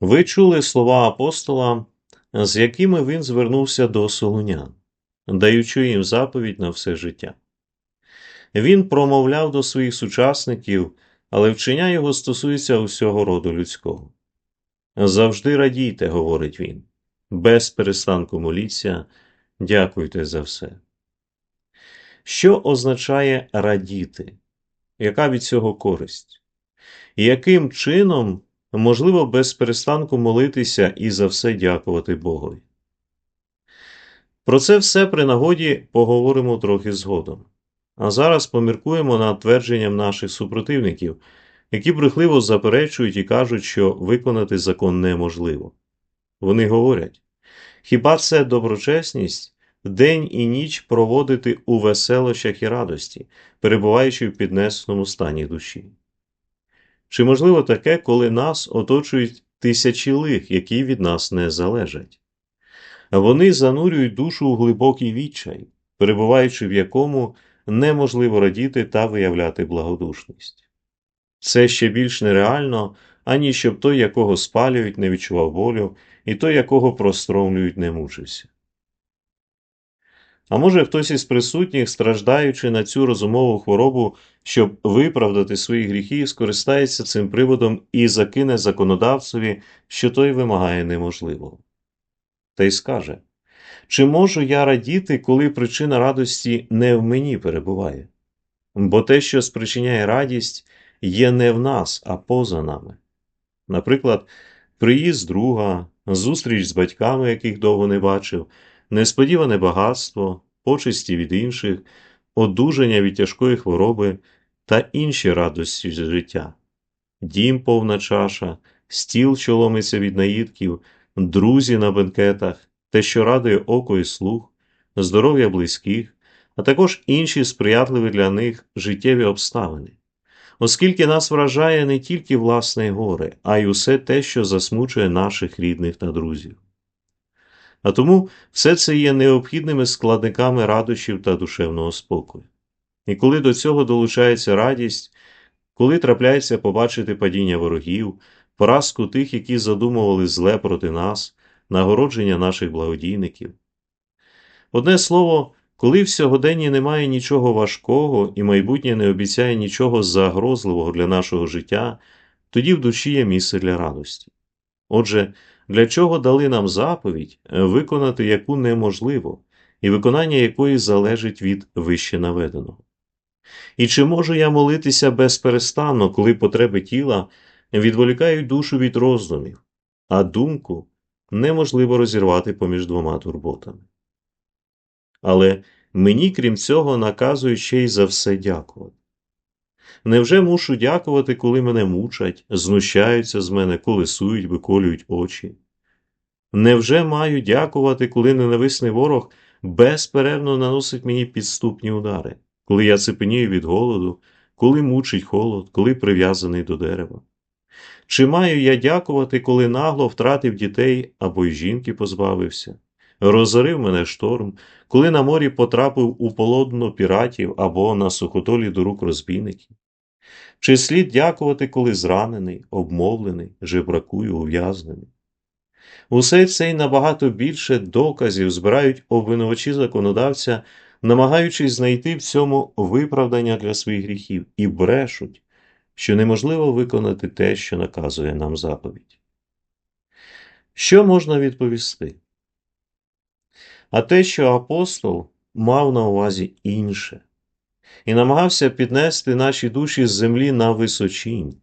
Ви чули слова апостола, з якими він звернувся до солунян, даючи їм заповідь на все життя. Він промовляв до своїх сучасників, але вчення його стосується усього роду людського. Завжди радійте, говорить він, без перестанку моліться, дякуйте за все. Що означає радіти? Яка від цього користь? Яким чином можливо без перестанку молитися і за все дякувати Богові? Про це все при нагоді поговоримо трохи згодом. А зараз поміркуємо над твердженням наших супротивників, які брехливо заперечують і кажуть, що виконати закон неможливо. Вони говорять хіба це доброчесність день і ніч проводити у веселощах і радості, перебуваючи в піднесеному стані душі? Чи можливо таке, коли нас оточують тисячі лих, які від нас не залежать? Вони занурюють душу у глибокий відчай, перебуваючи в якому неможливо радіти та виявляти благодушність. Це ще більш нереально, ані щоб той, якого спалюють, не відчував болю, і той, якого простромлюють, не мучився. А може хтось із присутніх, страждаючи на цю розумову хворобу, щоб виправдати свої гріхи, скористається цим приводом і закине законодавцеві, що той вимагає неможливого. Та й скаже чи можу я радіти, коли причина радості не в мені перебуває? Бо те, що спричиняє радість, є не в нас, а поза нами. Наприклад, приїзд друга, зустріч з батьками, яких довго не бачив, несподіване багатство, почесті від інших, одужання від тяжкої хвороби та інші радості життя, дім повна чаша, стіл, що ломиться від наїдків, друзі на бенкетах, те, що радує око і слух, здоров'я близьких, а також інші сприятливі для них життєві обставини, оскільки нас вражає не тільки власне горе, а й усе те, що засмучує наших рідних та друзів. А тому все це є необхідними складниками радощів та душевного спокою. І коли до цього долучається радість, коли трапляється побачити падіння ворогів, поразку тих, які задумували зле проти нас, нагородження наших благодійників. Одне слово, коли в сьогоденні немає нічого важкого і майбутнє не обіцяє нічого загрозливого для нашого життя, тоді в душі є місце для радості. Отже, для чого дали нам заповідь, виконати яку неможливо, і виконання якої залежить від вище наведеного. І чи можу я молитися безперестанно, коли потреби тіла відволікають душу від роздумів, а думку неможливо розірвати поміж двома турботами. Але мені, крім цього, наказують ще й за все дякувати. Невже мушу дякувати, коли мене мучать, знущаються з мене, колесують, виколюють очі? Невже маю дякувати, коли ненависний ворог безперервно наносить мені підступні удари, коли я цепенію від голоду, коли мучить холод, коли прив'язаний до дерева? Чи маю я дякувати, коли нагло втратив дітей або й жінки позбавився? Розорив мене шторм, коли на морі потрапив у полонну піратів або на сухотолі до рук розбійників? Чи слід дякувати, коли зранений, обмовлений, жебракую, ув'язнений? Усе це й набагато більше доказів збирають обвинувачі законодавця, намагаючись знайти в цьому виправдання для своїх гріхів, і брешуть, що неможливо виконати те, що наказує нам заповідь. Що можна відповісти? А те, що апостол мав на увазі інше, і намагався піднести наші душі з землі на височінь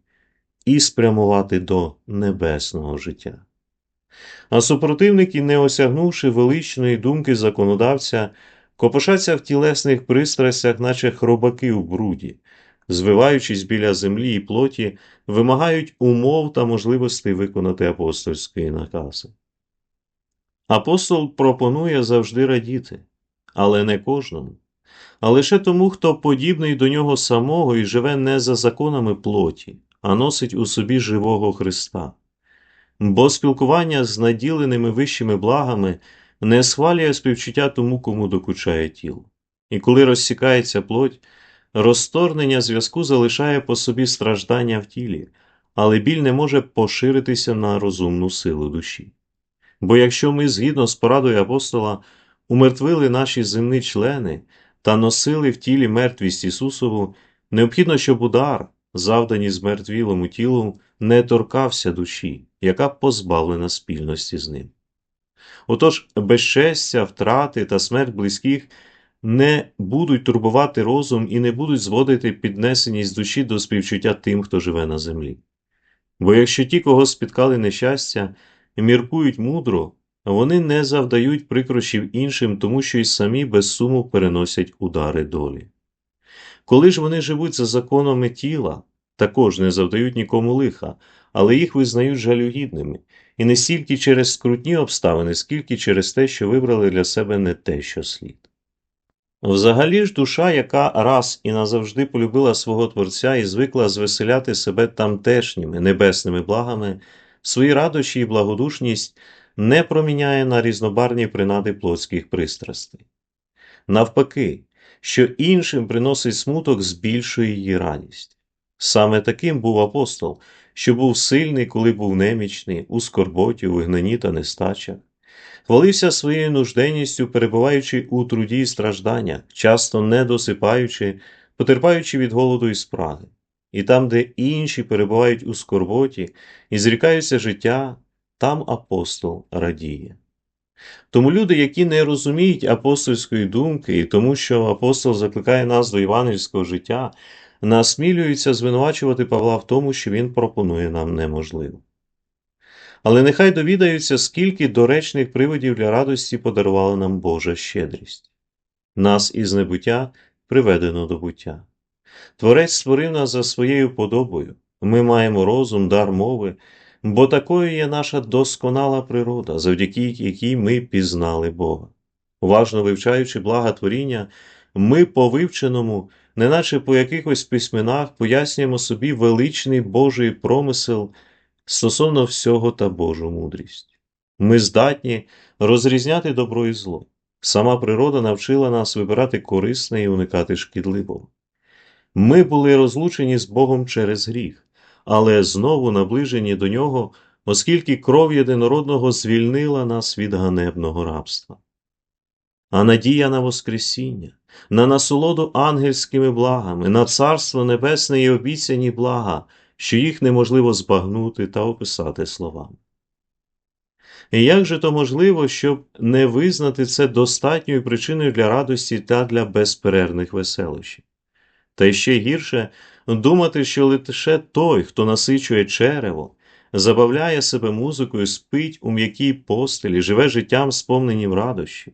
і спрямувати до небесного життя. А супротивники, не осягнувши величної думки законодавця, копошаться в тілесних пристрастях, наче хробаки в бруді, звиваючись біля землі і плоті, вимагають умов та можливостей виконати апостольський накази. Апостол пропонує завжди радіти, але не кожному, а лише тому, хто подібний до нього самого і живе не за законами плоті, а носить у собі живого Христа. Бо спілкування з наділеними вищими благами не схвалює співчуття тому, кому докучає тіло. І коли розсікається плоть, розторгнення зв'язку залишає по собі страждання в тілі, але біль не може поширитися на розумну силу душі. Бо якщо ми, згідно з порадою апостола, умертвили наші земні члени та носили в тілі мертвість Ісусову, необхідно, щоб удар, завданий змертвілому тілу, не торкався душі, яка позбавлена спільності з ним. Отож, безчестя, втрати та смерть близьких не будуть турбувати розум і не будуть зводити піднесеність душі до співчуття тим, хто живе на землі. Бо якщо ті, кого спіткали нещастя, міркують мудро, вони не завдають прикрощів іншим, тому що й самі без суму переносять удари долі. Коли ж вони живуть за законами тіла, також не завдають нікому лиха, але їх визнають жалюгідними, і не стільки через скрутні обставини, скільки через те, що вибрали для себе не те, що слід. Взагалі ж душа, яка раз і назавжди полюбила свого Творця і звикла звеселяти себе тамтешніми небесними благами, свої радощі і благодушність не проміняє на різнобарні принади плотських пристрастей. Навпаки, що іншим приносить смуток, збільшує її радість. Саме таким був апостол, що був сильний, коли був немічний, у скорботі, у вигнанні та нестачах. Хвалився своєю нужденністю, перебуваючи у труді і стражданнях, часто не досипаючи, потерпаючи від голоду і спраги. І там, де інші перебувають у скорботі і зрікаються життя, там апостол радіє. Тому люди, які не розуміють апостольської думки, і тому, що апостол закликає нас до івангельського життя, насмілюються звинувачувати Павла в тому, що він пропонує нам неможливо. Але нехай довідаються, скільки доречних приводів для радості подарувала нам Божа щедрість. Нас із небуття приведено до буття. Творець створив нас за своєю подобою, ми маємо розум, дар мови, бо такою є наша досконала природа, завдяки якій ми пізнали Бога. Уважно вивчаючи блага творіння, ми по вивченому, неначе по якихось письменах, пояснюємо собі величний Божий промисел стосовно всього та Божу мудрість. Ми здатні розрізняти добро і зло. Сама природа навчила нас вибирати корисне і уникати шкідливого. Ми були розлучені з Богом через гріх, але знову наближені до нього, оскільки кров єдинородного звільнила нас від ганебного рабства. А надія на Воскресіння, на насолоду ангельськими благами, на Царство Небесне і обіцяні блага, що їх неможливо збагнути та описати словами. І як же то можливо, щоб не визнати це достатньою причиною для радості та для безперервних веселощів? Та ще гірше думати, що лише той, хто насичує черево, забавляє себе музикою, спить у м'якій постелі, живе життям, сповненім радощі.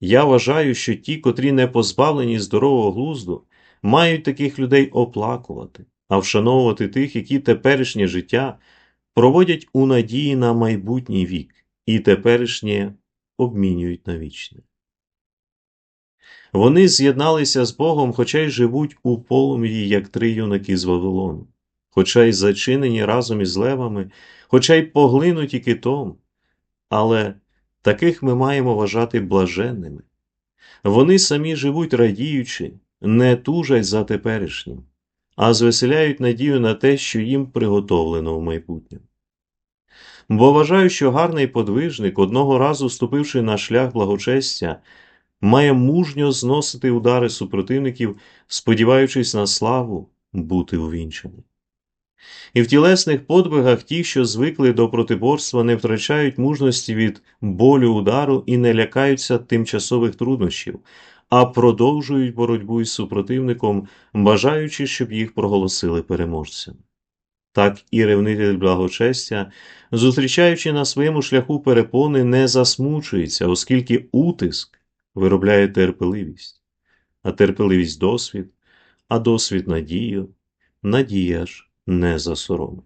Я вважаю, що ті, котрі не позбавлені здорового глузду, мають таких людей оплакувати, а вшановувати тих, які теперішнє життя проводять у надії на майбутній вік і теперішнє обмінюють на вічне. Вони з'єдналися з Богом, хоча й живуть у полум'ї, як три юнаки з Вавилону, хоча й зачинені разом із левами, хоча й поглинуті китом, але таких ми маємо вважати блаженними. Вони самі живуть радіючи, не тужать за теперішнім, а звеселяють надію на те, що їм приготовлено в майбутньому. Бо вважаю, що гарний подвижник, одного разу вступивши на шлях благочестя, має мужньо зносити удари супротивників, сподіваючись на славу бути увінчаний. І в тілесних подвигах ті, що звикли до протиборства, не втрачають мужності від болю удару і не лякаються тимчасових труднощів, а продовжують боротьбу із супротивником, бажаючи, щоб їх проголосили переможцями. Так і ревнитель благочестя, зустрічаючи на своєму шляху перепони, не засмучується, оскільки утиск виробляє терпеливість, а терпеливість досвід, а досвід надію, надія ж не засоромить.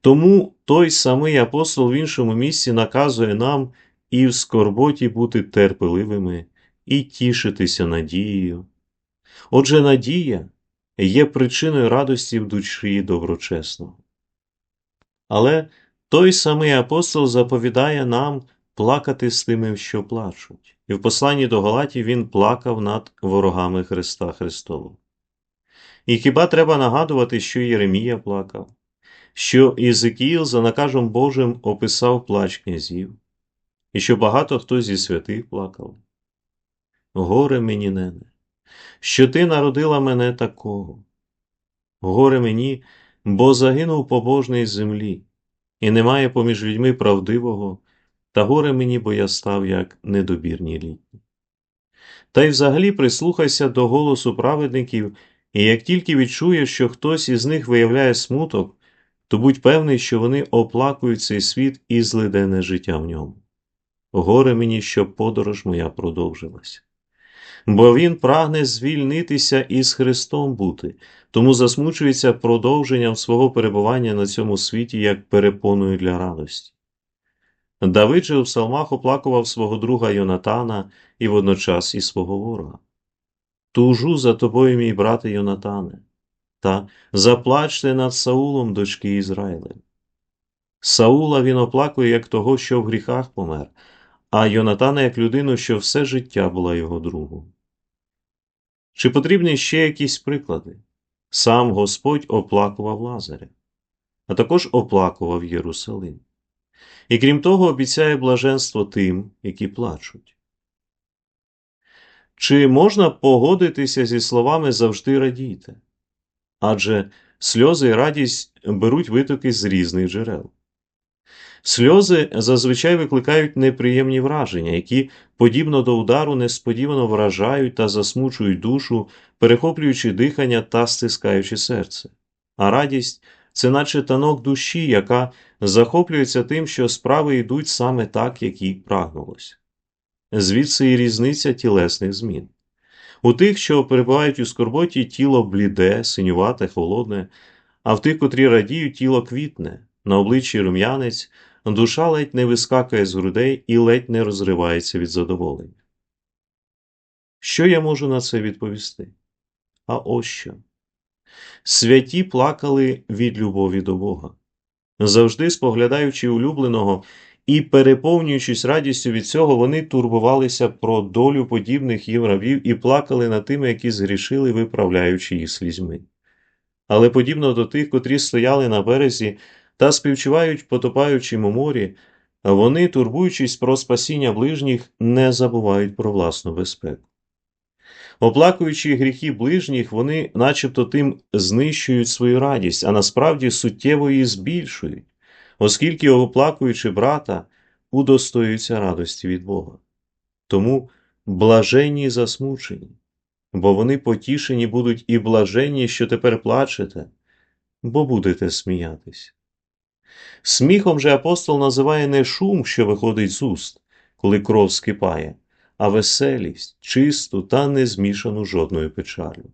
Тому той самий апостол в іншому місці наказує нам і в скорботі бути терпеливими, і тішитися надією. Отже, надія є причиною радості в душі доброчесного. Але той самий апостол заповідає нам плакати з тими, що плачуть, і в посланні до Галатів він плакав над ворогами Христа Христового. І хіба треба нагадувати, що Єремія плакав, що Ізекіїл за наказом Божим описав плач князів, і що багато хто зі святих плакав? Горе мені, нене, що ти народила мене такого. Горе мені, бо загинув побожний з землі, і немає поміж людьми правдивого, та горе мені, бо я став як недобірні літні. Та й взагалі прислухайся до голосу праведників, і як тільки відчуєш, що хтось із них виявляє смуток, то будь певний, що вони оплакують цей світ і злиденне життя в ньому. Горе мені, щоб подорож моя продовжилася. Бо він прагне звільнитися і з Христом бути, тому засмучується продовженням свого перебування на цьому світі як перепоною для радості. Давид же у псалмах оплакував свого друга Йонатана і водночас і свого ворога. Тужу за тобою, мій брате Йонатане, та заплачте над Саулом дочки Ізраїлем. Саула він оплакує як того, що в гріхах помер, а Йонатана як людину, що все життя була його другом. Чи потрібні ще якісь приклади? Сам Господь оплакував Лазаря, а також оплакував Єрусалим. І крім того, обіцяє блаженство тим, які плачуть. Чи можна погодитися зі словами завжди радійте? Адже сльози і радість беруть витоки з різних джерел. Сльози зазвичай викликають неприємні враження, які, подібно до удару, несподівано вражають та засмучують душу, перехоплюючи дихання та стискаючи серце. А радість це наче танок душі, яка захоплюється тим, що справи йдуть саме так, як їй прагнулося. Звідси і різниця тілесних змін. У тих, що перебувають у скорботі, тіло бліде, синювате, холодне, а в тих, котрі радіють, тіло квітне, на обличчі рум'янець, душа ледь не вискакує з грудей і ледь не розривається від задоволення. Що я можу на це відповісти? А ось що. Святі плакали від любові до Бога, завжди споглядаючи улюбленого і переповнюючись радістю від цього, вони турбувалися про долю подібних їм рабів і плакали над тими, які згрішили, виправляючи їх слізьми. Але подібно до тих, котрі стояли на березі та співчувають потопаючому морі, вони, турбуючись про спасіння ближніх, не забувають про власну безпеку. Оплакуючи гріхи ближніх, вони начебто тим знищують свою радість, а насправді суттєво її збільшують, оскільки, оплакуючи брата, удостоюються радості від Бога. Тому блаженні засмучені, бо вони потішені будуть і блаженні, що тепер плачете, бо будете сміятись. Сміхом же апостол називає не шум, що виходить з уст, коли кров скипає, а веселість, чисту та не змішану жодною печалю.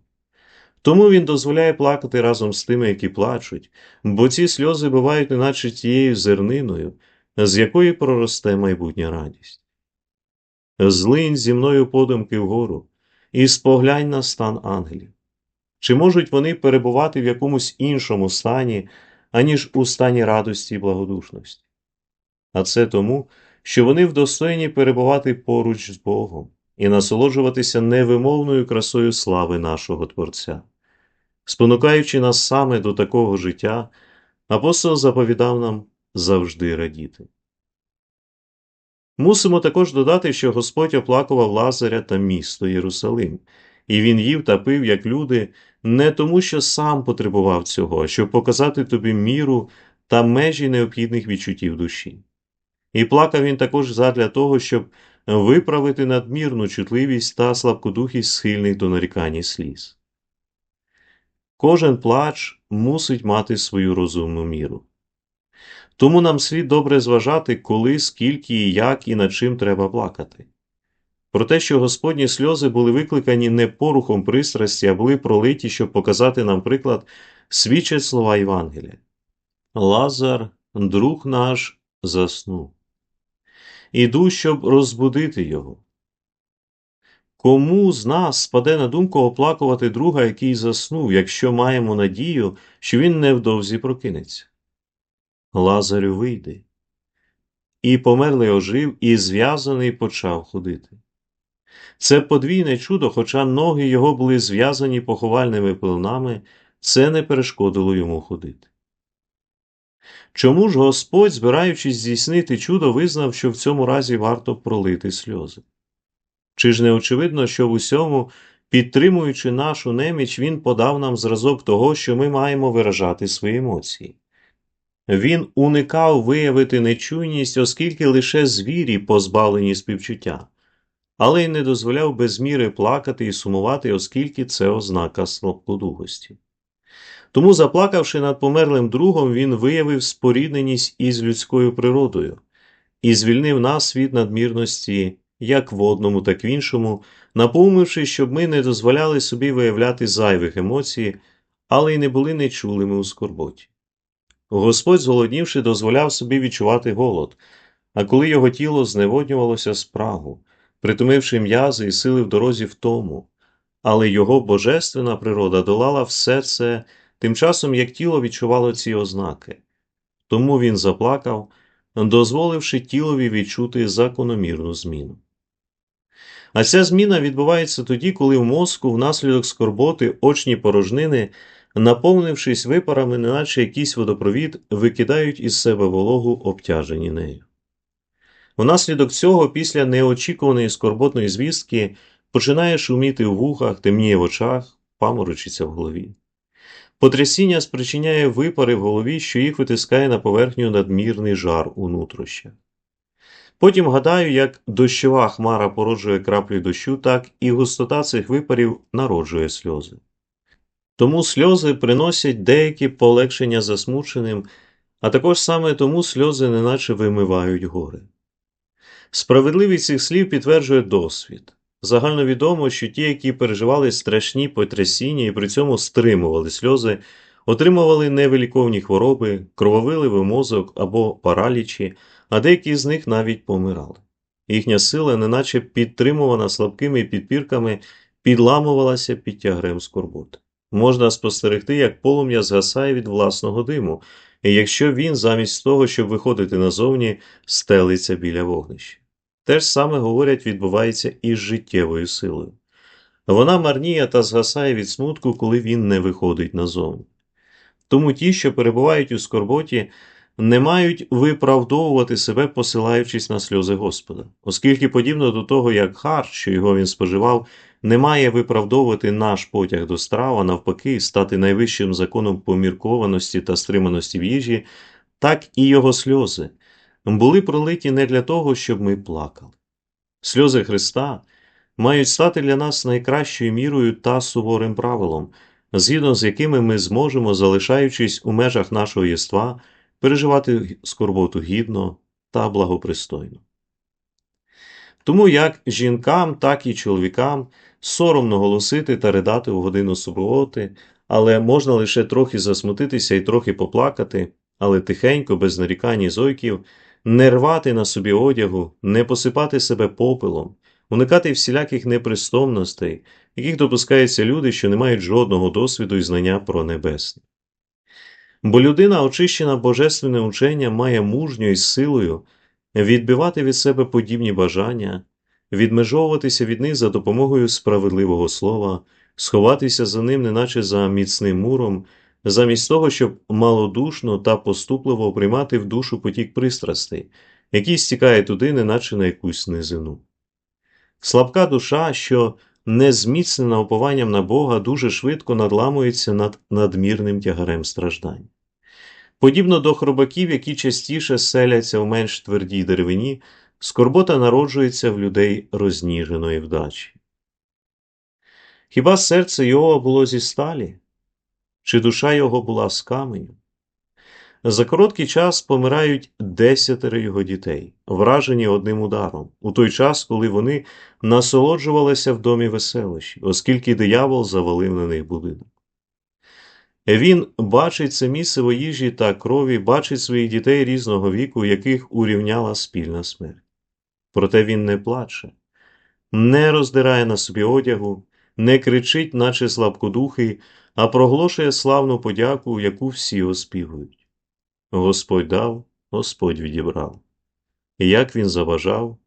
Тому він дозволяє плакати разом з тими, які плачуть, бо ці сльози бувають неначе тією зерниною, з якої проросте майбутня радість. Злинь зі мною подумки вгору, і споглянь на стан ангелів. Чи можуть вони перебувати в якомусь іншому стані, аніж у стані радості і благодушності? А це тому, що вони вдостоєні перебувати поруч з Богом і насолоджуватися невимовною красою слави нашого Творця. Спонукаючи нас саме до такого життя, апостол заповідав нам завжди радіти. Мусимо також додати, що Господь оплакував Лазаря та місто Єрусалим, і він їв та пив, як люди, не тому, що сам потребував цього, а щоб показати тобі міру та межі необхідних відчуттів душі. І плакав він також задля того, щоб виправити надмірну чутливість та слабкодухість схильних до нарікань сліз. Кожен плач мусить мати свою розумну міру. Тому нам слід добре зважати, коли, скільки і як і над чим треба плакати. Про те, що Господні сльози були викликані не порухом пристрасті, а були пролиті, щоб показати нам приклад, свідчать слова Євангелія. Лазар, друг наш, заснув. Іду, щоб розбудити його. Кому з нас спаде на думку оплакувати друга, який заснув, якщо маємо надію, що він невдовзі прокинеться? Лазарю вийди. І померлий ожив, і зв'язаний почав ходити. Це подвійне чудо, хоча ноги його були зв'язані поховальними пилинами, це не перешкодило йому ходити. Чому ж Господь, збираючись здійснити чудо, визнав, що в цьому разі варто пролити сльози? Чи ж не очевидно, що в усьому, підтримуючи нашу неміч, Він подав нам зразок того, що ми маємо виражати свої емоції? Він уникав виявити нечуйність, оскільки лише звірі позбавлені співчуття, але й не дозволяв без міри плакати і сумувати, оскільки це ознака слабкодухості. Тому, заплакавши над померлим другом, він виявив спорідненість із людською природою і звільнив нас від надмірності як в одному, так в іншому, наповнивши, щоб ми не дозволяли собі виявляти зайвих емоцій, але й не були нечулими у скорботі. Господь, зголоднівши, дозволяв собі відчувати голод, а коли його тіло зневоднювалося спрагу, притомивши м'язи і сили в дорозі в тому, але його божественна природа долала все це, тим часом як тіло відчувало ці ознаки. Тому він заплакав, дозволивши тілові відчути закономірну зміну. А ця зміна відбувається тоді, коли в мозку внаслідок скорботи очні порожнини, наповнившись випарами, неначе якийсь водопровід, викидають із себе вологу, обтяжені нею. Внаслідок цього, після неочікуваної скорботної звістки, починає шуміти в вухах, темніє в очах, паморочиться в голові. Потрясіння спричиняє випари в голові, що їх витискає на поверхню надмірний жар у нутрощах. Потім гадаю, як дощова хмара породжує краплі дощу, так і густота цих випарів народжує сльози. Тому сльози приносять деякі полегшення засмученим, а також саме тому сльози неначе вимивають гори. Справедливість цих слів підтверджує досвід. Загальновідомо, що ті, які переживали страшні потрясіння і при цьому стримували сльози, отримували невиліковні хвороби, крововиливий мозок або паралічі, а деякі з них навіть помирали. Їхня сила, неначе підтримувана слабкими підпірками, підламувалася під тягрем скорботи. Можна спостерегти, як полум'я згасає від власного диму, і якщо він, замість того, щоб виходити назовні, стелиться біля вогнища. Те ж саме, говорять, відбувається і з життєвою силою. Вона марніє та згасає від смутку, коли він не виходить назовні. Тому ті, що перебувають у скорботі, не мають виправдовувати себе, посилаючись на сльози Господа, оскільки, подібно до того, як харч, що його він споживав, не має виправдовувати наш потяг до страв, а навпаки, стати найвищим законом поміркованості та стриманості в їжі, так і його сльози були пролиті не для того, щоб ми плакали. Сльози Христа мають стати для нас найкращою мірою та суворим правилом, згідно з якими ми зможемо, залишаючись у межах нашого єства, переживати скорботу гідно та благопристойно. Тому як жінкам, так і чоловікам соромно голосити та ридати у годину суботи, але можна лише трохи засмутитися і трохи поплакати, але тихенько, без нарікань і зойків, не рвати на собі одягу, не посипати себе попелом, уникати всіляких непристомностей, яких допускаються люди, що не мають жодного досвіду і знання про небесне. Бо людина, очищена божественним ученням, має мужньо і силою відбивати від себе подібні бажання, відмежовуватися від них за допомогою справедливого слова, сховатися за ним, неначе за міцним муром, замість того, щоб малодушно та поступливо приймати в душу потік пристрастей, який стікає туди, неначе на якусь низину. Слабка душа, що не зміцнена упованням на Бога, дуже швидко надламується над надмірним тягарем страждань. Подібно до хробаків, які частіше селяться в менш твердій деревині, скорбота народжується в людей розніженої вдачі. Хіба серце його було зі сталі? Чи душа його була з каменю? За короткий час помирають десятеро його дітей, вражені одним ударом, у той час, коли вони насолоджувалися в домі веселищі, оскільки диявол завалив на них будинок. Він бачить це місце їжі та крові, бачить своїх дітей різного віку, яких урівняла спільна смерть. Проте він не плаче, не роздирає на собі одягу, не кричить, наче слабкодухий, а проголошує славну подяку, яку всі оспівують. Господь дав, Господь відібрав. І як він заважав,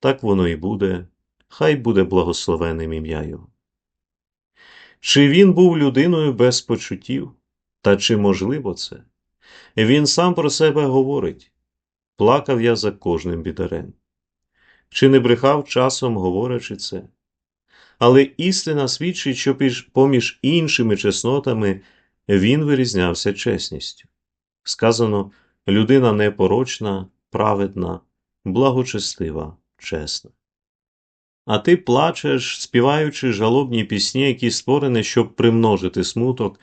так воно і буде. хай буде благословенним ім'я Його. Чи він був людиною без почуттів? Та чи можливо це? Він сам про себе говорить плакав я за кожним бідарем. Чи не брехав часом, говорячи це? Але істина свідчить, що поміж іншими чеснотами він вирізнявся чесністю. Сказано людина непорочна, праведна, благочестива, чесна. А ти плачеш, співаючи жалобні пісні, які створені, щоб примножити смуток,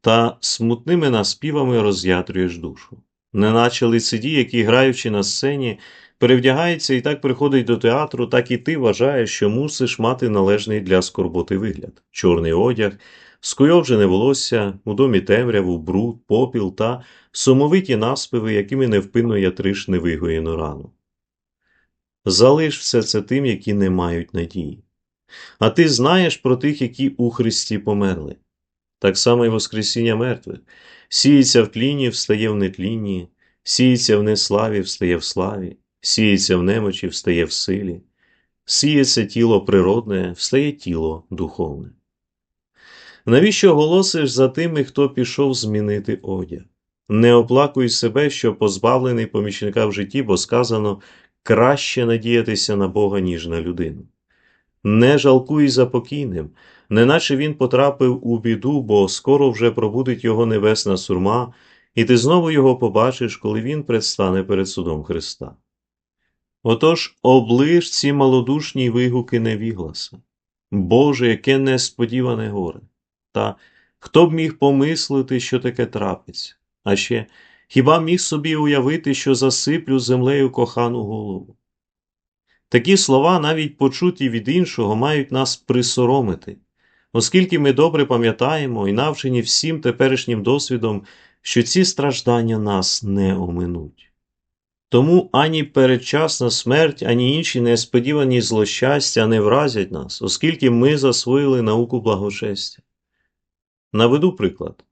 та смутними наспівами роз'ятрюєш душу. Неначе лицедій, який, граючи на сцені, перевдягається і так приходить до театру, так і ти вважаєш, що мусиш мати належний для скорботи вигляд, чорний одяг, скуйовджене волосся, у домі темряву, бруд, попіл та сумовиті наспіви, якими невпинно ятриш невигоєну рану. Залиш все це тим, які не мають надії. А ти знаєш про тих, які у Христі померли. Так само й Воскресіння мертвих. Сіється в тліні, встає в нетлінні, сіється в неславі, встає в славі, сіється в немочі, встає в силі, сіється тіло природне, встає тіло духовне. Навіщо голосиш за тими, хто пішов змінити одяг? Не оплакуй себе, що позбавлений помічника в житті, бо сказано краще надіятися на Бога, ніж на людину. Не жалкуй за покійним, неначе він потрапив у біду, бо скоро вже пробудить його небесна сурма, і ти знову його побачиш, коли він предстане перед судом Христа. Отож оближ ці малодушні вигуки невігласа. Боже, яке несподіване горе! Та хто б міг помислити, що таке трапиться? А ще хіба міг собі уявити, що засиплю землею кохану голову? Такі слова, навіть почуті від іншого, мають нас присоромити, оскільки ми добре пам'ятаємо і навчені всім теперішнім досвідом, що ці страждання нас не оминуть. Тому ані передчасна смерть, ані інші несподівані злощастя не вразять нас, оскільки ми засвоїли науку благочестя. Наведу приклад.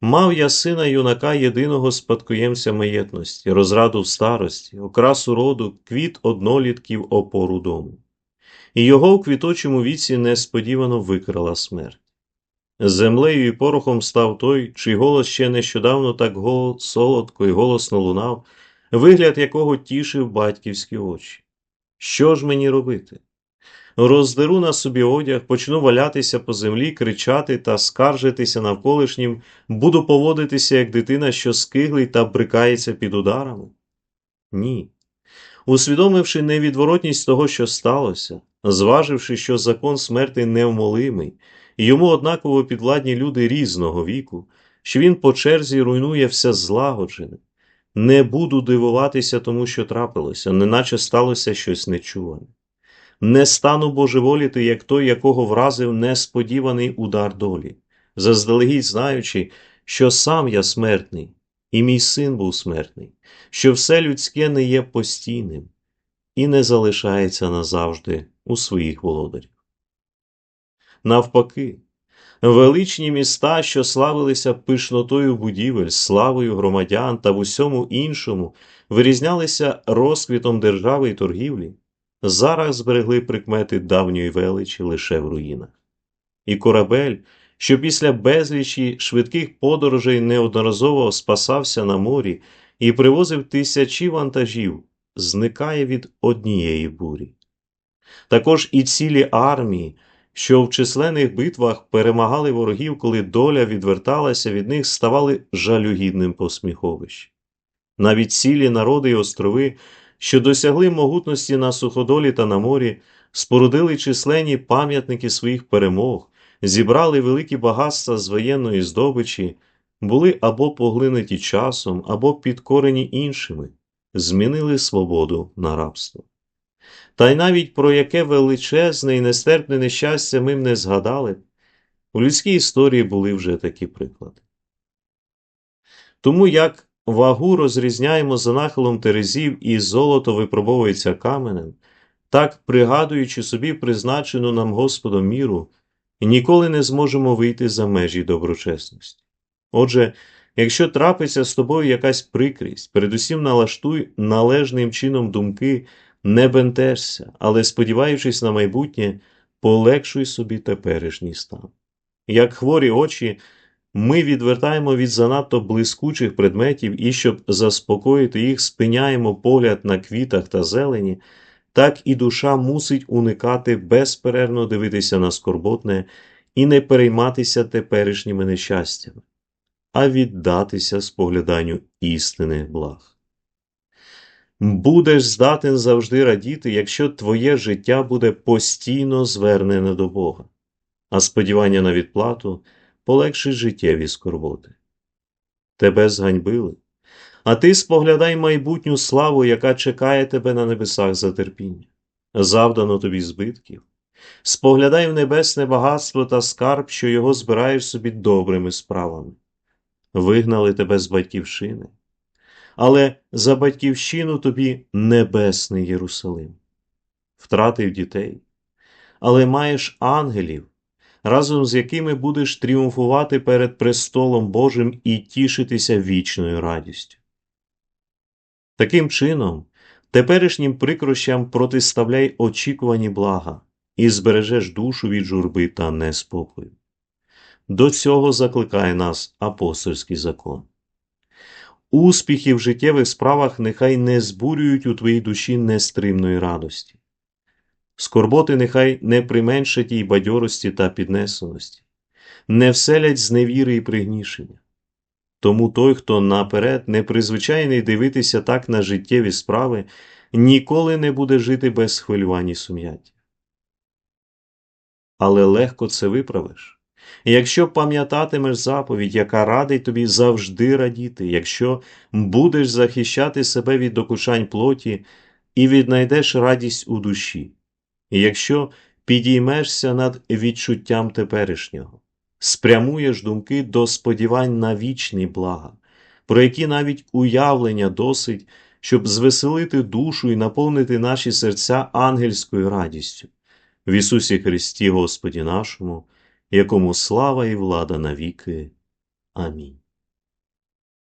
Мав я сина юнака єдиного спадкоємця маєтності, розраду в старості, окрасу роду, квіт однолітків опору дому. І його в квіточому віці несподівано викрала смерть. Землею і порохом став той, чий голос ще нещодавно так солодко і голосно лунав, вигляд якого тішив батьківські очі. Що ж мені робити? роздеру на собі одяг, почну валятися по землі, кричати та скаржитися навколишнім, буду поводитися як дитина, що скиглить та брикається під ударами? Ні. Усвідомивши невідворотність того, що сталося, зваживши, що закон смерти невмолимий, йому однаково підвладні люди різного віку, що він по черзі руйнує все злагоджене, не буду дивуватися тому, що трапилося, неначе сталося щось нечуване не стану божеволіти, як той, якого вразив несподіваний удар долі, заздалегідь знаючи, що сам я смертний, і мій син був смертний, що все людське не є постійним і не залишається назавжди у своїх володарів. Навпаки, величні міста, що славилися пишнотою будівель, славою громадян та в усьому іншому, вирізнялися розквітом держави і торгівлі зараз зберегли прикмети давньої величі лише в руїнах. І корабель, що після безлічі швидких подорожей неодноразово спасався на морі і привозив тисячі вантажів, зникає від однієї бурі. Також і цілі армії, що в численних битвах перемагали ворогів, коли доля відверталася від них, ставали жалюгідним посміховищем. Навіть цілі народи й острови що досягли могутності на суходолі та на морі, спорудили численні пам'ятники своїх перемог, зібрали великі багатства з воєнної здобичі, були або поглинуті часом, або підкорені іншими, змінили свободу на рабство. Та й навіть про яке величезне і нестерпне нещастя ми б не згадали, у людській історії були вже такі приклади. Тому як Вагу розрізняємо за нахилом терезів і золото випробовується каменем, так, пригадуючи собі призначену нам Господом міру, ніколи не зможемо вийти за межі доброчесності. Отже, якщо трапиться з тобою якась прикрість, передусім налаштуй належним чином думки не бентежся, але, сподіваючись на майбутнє, полегшуй собі теперішній стан. Як хворі очі, ми відвертаємо від занадто блискучих предметів і, щоб заспокоїти їх, спиняємо погляд на квітах та зелені, так і душа мусить уникати безперервно дивитися на скорботне і не перейматися теперішніми нещастями, а віддатися спогляданню істини благ. Будеш здатен завжди радіти, якщо твоє життя буде постійно звернене до Бога, а сподівання на відплату полегшить життєві скорботи. Тебе зганьбили, а ти споглядай майбутню славу, яка чекає тебе на небесах за терпіння. Завдано тобі збитків. Споглядай в небесне багатство та скарб, що його збираєш собі добрими справами. Вигнали тебе з батьківщини, але за батьківщину тобі небесний Єрусалим. Втратив дітей, але маєш ангелів, разом з якими будеш тріумфувати перед престолом Божим і тішитися вічною радістю. Таким чином, теперішнім прикрощам протиставляй очікувані блага і збережеш душу від журби та неспокою. До цього закликає нас апостольський закон. Успіхи в життєвих справах нехай не збурюють у твоїй душі нестримної радості. Скорботи нехай не применшать їй бадьорості та піднесеності, не вселять зневіри і пригнішення. Тому той, хто наперед не призвичайний дивитися так на життєві справи, ніколи не буде жити без хвилювань і сум'яття. Але легко це виправиш. Якщо пам'ятатимеш заповідь, яка радить тобі завжди радіти, якщо будеш захищати себе від докушань плоті і віднайдеш радість у душі, і якщо підіймешся над відчуттям теперішнього, спрямуєш думки до сподівань на вічні блага, про які навіть уявлення досить, щоб звеселити душу і наповнити наші серця ангельською радістю. В Ісусі Христі Господі нашому, якому слава і влада навіки. Амінь.